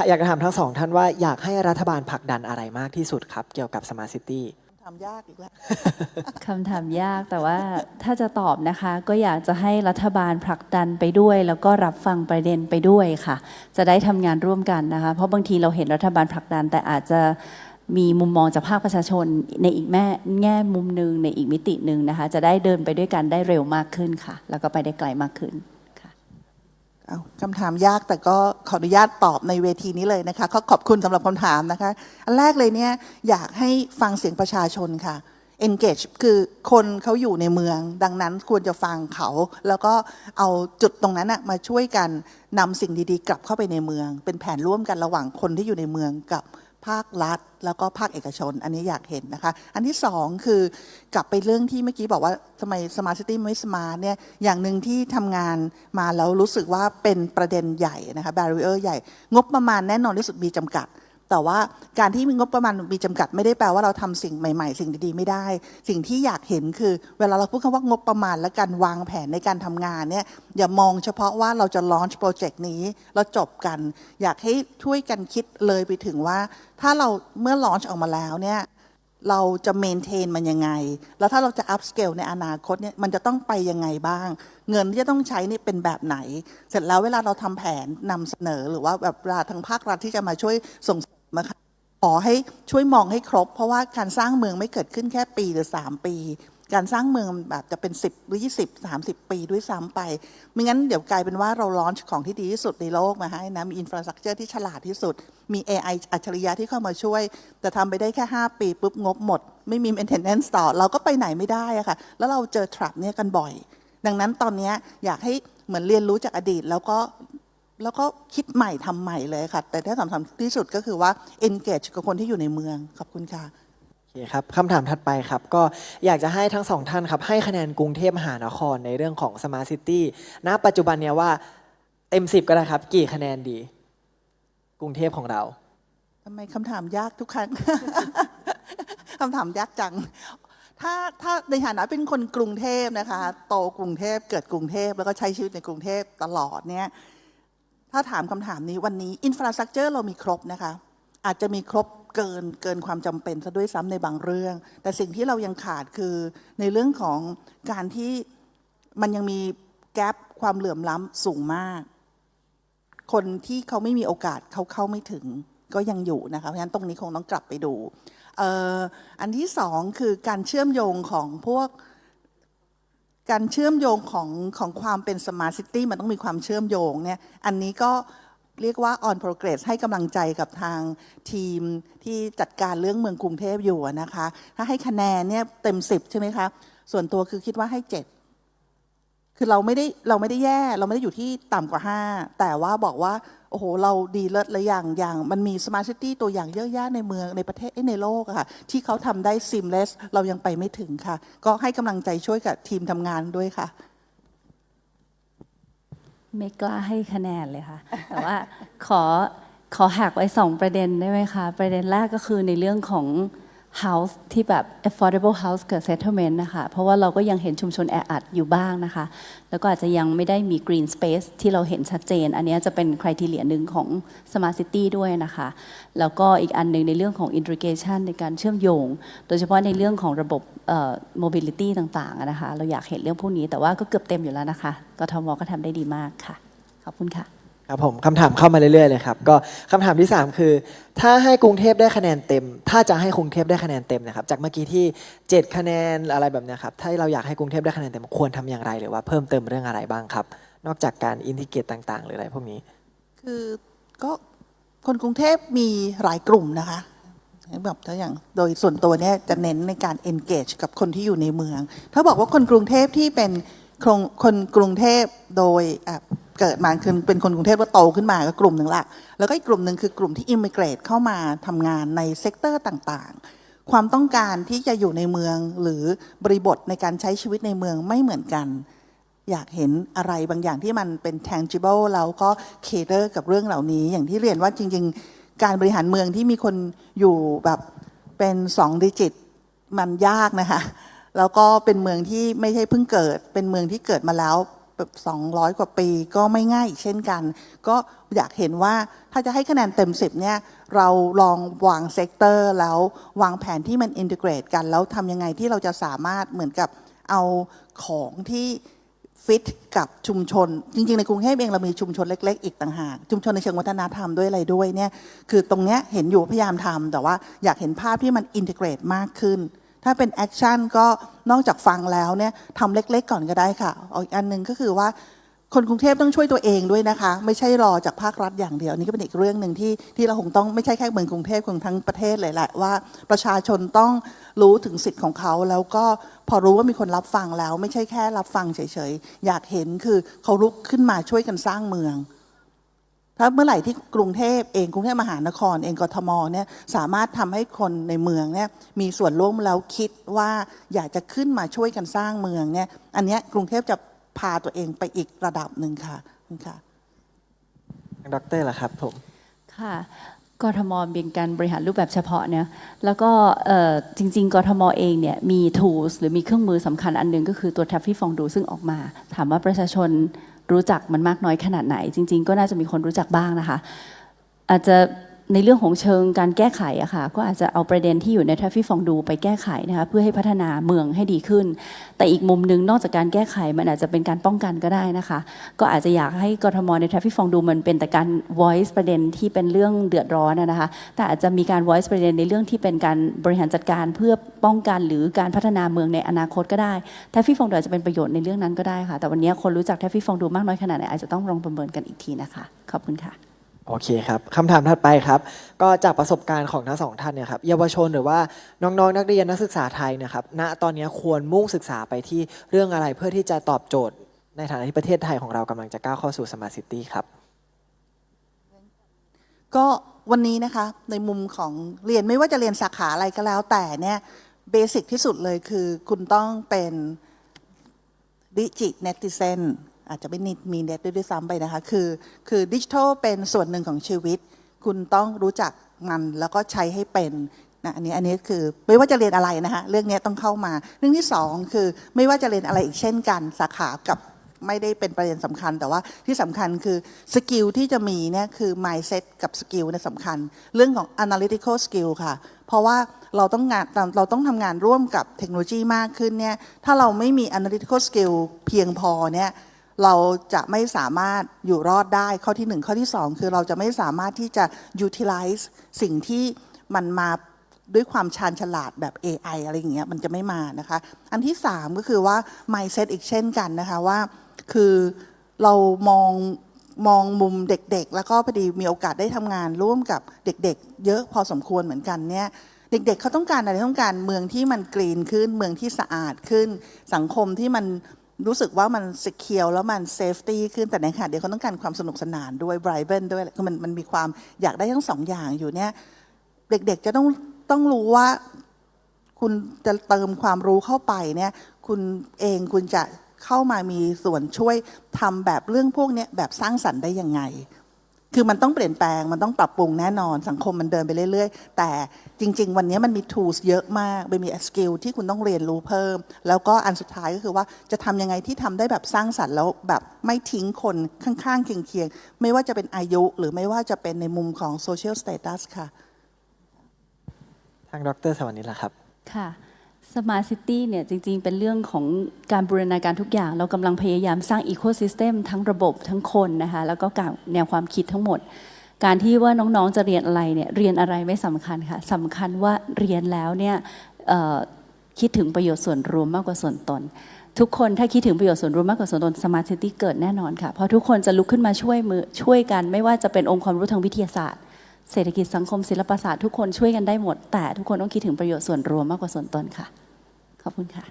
ถ้าอยากจะถามทั้งสองท่านว่าอยากให้รัฐบาลผลักดันอะไรมากที่สุดครับ เกี่ยวกับสมาร์ทซิตี้ทำยากอีกแล้ว คำถามยากแต่ว่าถ้าจะตอบนะคะ ก็อยากจะให้รัฐบาลผลักดันไปด้วย แล้วก็รับฟังประเด็นไปด้วยค่ะ จะได้ทำงานร่วมกันนะคะ เพราะบางทีเราเห็นรัฐบาลผลักดัน แต่อาจจะมีมุมมองจากภาคประชาชนในอีกแม่แง่มุมหนึ่งในอีกมิติหนึ่งนะคะ จะได้เดินไปด้วยกันได้เร็วมากขึ้นค่ะ แล้วก็ไปได้ไกลมากขึ้นค่ะ เอาคำถามยากแต่ก็ขออนุญาตตอบในเวทีนี้เลยนะคะขอขอบคุณสำหรับคำถามนะคะ อันแรกเลยเนี่ยอยากให้ฟังเสียงประชาชนค่ะ engage คือคนเขาอยู่ในเมือง ดังนั้นควรจะฟังเขา แล้วก็เอาจุดตรงนั้นนะมาช่วยกันนำสิ่งดีๆ กลับเข้าไปในเมือง เป็นแผนร่วมกันระหว่างคนที่อยู่ในเมืองกับ ภาครัฐ แล้วก็ภาคเอกชน อันนี้อยากเห็นนะคะ อันที่สองคือกลับไปเรื่องที่เมื่อกี้บอกว่าทำไมสมาร์ทซิตี้ไม่สมาร์ทเนี่ยอย่างหนึ่งที่ทำงานมาแล้วรู้สึกว่าเป็นประเด็นใหญ่นะคะแบรเออร์ใหญ่ งบประมาณแน่นอนที่สุดมีจำกัด แต่ว่าการที่มีงบประมาณมีจำกัดไม่ได้แปลว่าเราทำสิ่งใหม่ๆ สิ่งดีๆไม่ได้ สิ่งที่อยากเห็นคือ เวลาเราพูดคำว่างบประมาณและการวางแผนในการทำงานเนี่ยอย่ามองเฉพาะว่าเราจะลอนช์โปรเจกต์นี้แล้วจบกัน อยากให้ช่วยกันคิดเลยไปถึงว่า ถ้าเราเมื่อลอนช์ออกมาแล้วเนี่ยเราจะเมนเทนมันยังไง แล้วถ้าเราจะอัพสเกลในอนาคตเนี่ย มันจะต้องไปยังไงบ้าง เงินที่จะต้องใช้นี่เป็นแบบไหน เสร็จแล้วเวลาเราทำแผนนำเสนอหรือว่าแบบทางภาครัฐที่จะมาช่วยส่งเสริม นะคะขอให้ช่วยมองให้ครบ เพราะว่าการสร้างเมืองไม่เกิดขึ้นแค่ปีหรือ 3 ปี การสร้างเมืองแบบจะเป็น 10 หรือ 20 30 ปีด้วยซ้ำไปไม่งั้นเดี๋ยวกลายเป็นว่าเราลอนช์ของที่ดีที่สุดในโลกมาให้นะ มีอินฟราสตรักเจอร์ที่ฉลาดที่สุด มี AI อัจฉริยะที่เข้ามาช่วย แต่ทำไปได้แค่ 5 ปีปุ๊บงบหมด ไม่มี maintenance ต่อ เราก็ไปไหนไม่ได้อะค่ะ แล้วเราเจอ trap เนี่ยกันบ่อย ดังนั้นตอนนี้อยากให้เหมือนเรียนรู้จากอดีตแล้วก็ แล้วก็คิดใหม่ทำใหม่เลยค่ะ แต่ที่สำคัญที่สุดก็คือว่า engage กับคนที่อยู่ในเมือง ขอบคุณค่ะ โอเคครับคำถามถัดไปครับ ก็อยากจะให้ทั้งสองท่านครับ ให้คะแนนกรุงเทพมหานครในเรื่องของสมาร์ทซิตี้ณปัจจุบันเนี่ยว่าเต็มสิบก็ได้ครับ กี่คะแนนดี กรุงเทพของเรา ทำไมคำถามยากทุกครั้ง คำถามยากจัง ถ้าถ้าในฐานะเป็นคนกรุงเทพนะคะ โตกรุงเทพเกิดกรุงเทพแล้วก็ใช้ชีวิตในกรุงเทพตลอดเนี่ย ถ้าถามคำถามนี้วันนี้อินฟราสตรักเจอร์เรามีครบนะคะ อาจจะมีครบเกินเกินความจำเป็นซะด้วยซ้ำในบางเรื่อง แต่สิ่งที่เรายังขาดคือในเรื่องของการที่มันยังมีแกลบความเหลื่อมล้ำสูงมาก คนที่เขาไม่มีโอกาสเขาเข้าไม่ถึงก็ยังอยู่นะคะเพราะฉะนั้นตรงนี้คงต้องกลับไปดู อันที่สองคือการเชื่อมโยงของพวก การเชื่อมโยงของของความเป็นสมาร์ทซิตี้มันต้องมีความเชื่อมโยงเนี่ยอันนี้ก็เรียกว่า on progress ให้กำลังใจกับทางทีมที่จัดการเรื่องเมืองกรุงเทพอยู่นะคะ ถ้าให้คะแนนเนี่ยเต็มสิบใช่ไหมคะ ส่วนตัวคือคิดว่าให้เจ็ดคือเราไม่ได้เราไม่ได้แย่ เราไม่ได้อยู่ที่ต่ำกว่า 5 แต่ว่าบอกว่า โอ้โห เราดีเลิศและอย่างอย่างมันมีสมาร์ทซิตี้ตัวอย่างเยอะแยะในเมืองในประเทศในโลกค่ะ ที่เขาทำได้ seamless เรายังไปไม่ถึงค่ะ ก็ให้กำลังใจช่วยกับทีมทำงานด้วยค่ะ ไม่กล้าให้คะแนนเลยค่ะ แต่ว่าขอขอหักไว้สองประเด็นได้ไหมคะ ประเด็นแรกก็คือในเรื่องของ house ที่แบบ affordable house กับ settlement นะคะ เพราะว่าเราก็ยังเห็นชุมชนแออัดอยู่บ้างนะคะ แล้วก็อาจจะยังไม่ได้มี green space ที่เราเห็นชัดเจน อันนี้จะเป็น criteria หนึ่งของ smart city ด้วยนะคะ แล้วก็อีกอันหนึ่งในเรื่องของ integration ในการเชื่อมโยง โดยเฉพาะในเรื่องของระบบ mobility ต่างๆนะคะ เราอยากเห็นเรื่องพวกนี้ แต่ว่าก็เกือบเต็มอยู่แล้วนะคะ กทมก็ทำได้ดีมากค่ะ ขอบคุณค่ะ ครับผมคำถามเข้ามาเรื่อยๆเลยครับก็คำถามที่ 3 คือ ถ้าให้กรุงเทพได้คะแนนเต็ม ถ้าจะให้กรุงเทพได้คะแนนเต็มนะครับจากเมื่อกี้ที่ 7 คะแนนอะไรแบบเนี้ยครับถ้าเราอยากให้กรุงเทพได้คะแนนเต็มควรทำอย่างไรหรือว่าเพิ่มเติมเรื่องอะไรบ้างครับ นอกจากการอินทิเกตต่าง ๆ หรืออะไรพวกนี้ คือก็คนกรุงเทพมีหลายกลุ่มนะคะแบบถ้าอย่างโดยส่วนตัวเนี่ยจะเน้นในการ engage กับคนที่อยู่ในเมือง ถ้าบอกว่าคนกรุงเทพที่เป็นคนกรุงเทพโดย เกิดมาคือเป็นคนกรุงเทพแล้วโตขึ้นมาก็กลุ่มหนึ่งละแล้วก็อีกกลุ่มหนึ่งคือกลุ่มที่ immigrate เข้ามาทำงานในเซกเตอร์ต่างๆ ความต้องการที่จะอยู่ในเมืองหรือบริบทในการใช้ชีวิตในเมืองไม่เหมือนกัน อยากเห็นอะไรบางอย่างที่มันเป็น tangible แล้วก็ cater กับเรื่องเหล่านี้ อย่างที่เรียนว่าจริง ๆ การบริหารเมืองที่มีคนอยู่แบบเป็นสองดิจิตมันยากนะคะแล้วก็เป็นเมืองที่ไม่ใช่เพิ่งเกิด เป็นเมืองที่เกิดมาแล้ว แบบ200 กว่าปีก็ไม่ง่ายอีกเช่นกัน ก็อยากเห็นว่าถ้าจะให้คะแนนเต็ม 10 เนี่ย เราลองวางเซกเตอร์แล้ววางแผนที่มันอินทิเกรตกัน แล้วทำยังไงที่เราจะสามารถเหมือนกับเอาของที่ฟิตกับชุมชน จริง ๆ ในกรุงเทพเองเรามีชุมชนเล็ก ๆ อีกต่างหาก ชุมชนในเชิงวัฒนธรรมด้วยอะไรด้วยเนี่ยคือตรงเนี้ยเห็นอยู่พยายามทำแต่ว่าอยากเห็นภาพที่มันอินทิเกรตมากขึ้น ถ้าเป็นแอคชั่นก็นอกจากฟังแล้วเนี่ยทำเล็กๆก่อนก็ได้ค่ะอ,อีกอันหนึ่งก็คือว่าคนกรุงเทพต้องช่วยตัวเองด้วยนะคะ ไม่ใช่รอจากภาครัฐอย่างเดียวนี่ก็เป็นอีกเรื่องหนึ่งที่ที่เราคงต้องไม่ใช่แค่เมืองกรุงเทพคงทั้งประเทศเลยแหละว่า ประชาชนต้องรู้ถึงสิทธิ์ของเขา แล้วก็พอรู้ว่ามีคนรับฟังแล้ว ไม่ใช่แค่รับฟังเฉยๆอยากเห็นคือเขาลุกขึ้นมาช่วยกันสร้างเมือง ถ้าเมื่อไหร่ที่กรุงเทพเองกรุงเทพมหานครเองกทมเนี่ยสามารถทำให้คนในเมืองเนี่ยมีส่วนร่วมแล้วคิดว่าอยากจะขึ้นมาช่วยกันสร้างเมืองเนี่ยอันเนี้ยกรุงเทพจะพาตัวเองไปอีกระดับหนึ่งค่ะขอบคุณค่ะทางดรล่ะครับผมค่ะกทมเป็นการบริหารรูปแบบเฉพาะเนี่ยแล้วก็เอ่อจริง ๆกทมเองเนี่ยมี tools หรือมีเครื่องมือสำคัญอันหนึงก็คือตัว t a f f y ฟองดูซึ่งออกมา ถามว่าประชาชน รู้จักมันมากน้อยขนาดไหน จริง ๆ ก็น่าจะมีคนรู้จักบ้างนะคะ อาจจะ ในเรื่องของเชิงการแก้ไขอะค่ะก็อาจจะเอาประเด็นที่อยู่ในทัฟฟี่ฟองดูไปแก้ไขนะคะเพื่อให้พัฒนาเมืองให้ดีขึ้น แต่อีกมุมหนึงนอกจากการแก้ไขมันอาจจะเป็นการป้องกันก็ได้นะคะ ก็อาจจะอยากให้กรทมในทัฟฟี่ฟองดูมันเป็นแต่การ voice ประเด็นที่เป็นเรื่องเดือดร้อนนะคะแต่อาจจะมีการ voice ประเด็นในเรื่องที่เป็นการบริหารจัดการเพื่อป้องกันหรือการพัฒนาเมืองในอนาคตก็ได้ทัฟฟี่ฟองดูอาจจะเป็นประโยชน์ในเรื่องนั้นก็ได้ค่ะ แต่วันนี้คนรู้จักทัฟฟี่ฟองดูมากน้อยขนาดไหนอาจจะต้องลองประเมินกันอีกทีนะคะขอบคุณค่ะ โอเคครับคำถามถัดไปครับ ก็จากประสบการณ์ของทั้งสองท่านเนี่ยครับเยาวชนหรือว่าน้องๆนักเรียนนักศึกษาไทยนะครับณตอนนี้ควรมุ่งศึกษาไปที่เรื่องอะไรเพื่อที่จะตอบโจทย์ ในฐานะที่ประเทศไทยของเรากำลังจะก้าวเข้าสู่สมาร์ทซิตี้ครับ ก็วันนี้นะคะในมุมของเรียนไม่ว่าจะเรียนสาขาอะไรก็แล้วแต่เนี่ยเบสิกที่สุดเลยคือคุณต้องเป็นดิจิเนติเซน อาจจะไม่นิดมีเน็ตด้วยซ้ำไปนะคะ คือคือดิจิทัลเป็นส่วนหนึ่งของชีวิต คุณต้องรู้จักมันแล้วก็ใช้ให้เป็นนะอันนี้อันนี้คือไม่ว่าจะเรียนอะไรนะคะเรื่องนี้ต้องเข้ามา เรื่องที่สองคือไม่ว่าจะเรียนอะไรอีกเช่นกันสาขากับไม่ได้เป็นประเด็นสำคัญ แต่ว่าที่สำคัญคือสกิลที่จะมีเนี่ยคือ mindset กับสกิลเนี่ยสำคัญ เรื่องของ analytical skill ค่ะ เพราะว่าเราต้องงานเราต้องทำงานร่วมกับเทคโนโลยีมากขึ้นเนี่ยถ้าเราไม่มี analytical skill เพียงพอเนี่ย เราจะไม่สามารถอยู่รอดได้ข้อที่หนึ่งข้อที่สองคือเราจะไม่สามารถที่จะ utilize สิ่งที่มันมาด้วยความชาญฉลาดแบบ AI อะไรอย่างเงี้ยมันจะไม่มานะคะ อันที่สามก็คือว่า mindset อีกเช่นกันนะคะว่า คือเรามองมองมุมเด็กๆ แล้วก็พอดีมีโอกาสได้ทำงานร่วมกับเด็กๆ เยอะพอสมควรเหมือนกันเนี่ยเด็กๆเขาต้องการอะไรต้องการเมืองที่มันกรีนขึ้น เมืองที่สะอาดขึ้น สังคมที่มัน รู้สึกว่ามันสเคียวแล้วมันเซฟตี้ขึ้นแต่ในขณะเดียวกันเขาต้องการความสนุกสนานด้วยไบรเบิลด้วยคือมันมันมีความอยากได้ทั้งสองอย่างอยู่เนี่ยเด็กๆจะต้องต้องรู้ว่าคุณจะเติมความรู้เข้าไปเนี่ยคุณเองคุณจะเข้ามามีส่วนช่วยทำแบบเรื่องพวกเนี้ยแบบสร้างสรรค์ได้ยังไง คือมันต้องเปลี่ยนแปลงมันต้องปรับปรุงแน่นอนสังคมมันเดินไปเรื่อยๆ แต่จริง ๆ วันนี้มันมี tools เยอะมากมันมีสกิลที่คุณต้องเรียนรู้เพิ่ม แล้วก็อันสุดท้ายก็คือว่าจะทำยังไงที่ทำได้แบบสร้างสรรค์แล้วแบบไม่ทิ้งคนข้างๆเคียงๆ ไม่ว่าจะเป็นอายุหรือไม่ว่าจะเป็นในมุมของ social status ค่ะ ทางดรสวรรค์นี้ล่ะครับค่ะ Smart City เนี่ยจริงๆ เป็นเรื่องของการบูรณาการทุกอย่าง เรากำลังพยายามสร้างอีโค y ิสเต็มทั้งระบบทั้งคนนะคะแล้วก็การแนวความคิดทั้งหมด การที่ว่าน้องๆจะเรียนอะไรเนี่ยเรียนอะไรไม่สำคัญค่ะสำคัญว่าเรียนแล้วเนี่ยคิดถึงประโยชน์ส่วนรวมมากกว่าส่วนตน ทุกคนถ้าคิดถึงประโยชน์ส่วนรวมมากกว่าส่วนตน Smart City เกิดแน่นอนค่ะเพราะทุกคนจะลุกขึ้นมาช่วยมือช่วยกันไม่ว่าจะเป็นองค์ความรู้ทางวิทยาศาสตร์ เศรษฐกิจสังคมศิลปศาสตร์ทุกคนช่วยกันได้หมด แต่ทุกคนต้องคิดถึงประโยชน์ส่วนรวมมากกว่าส่วนตนค่ะ ขอบคุณค่ะ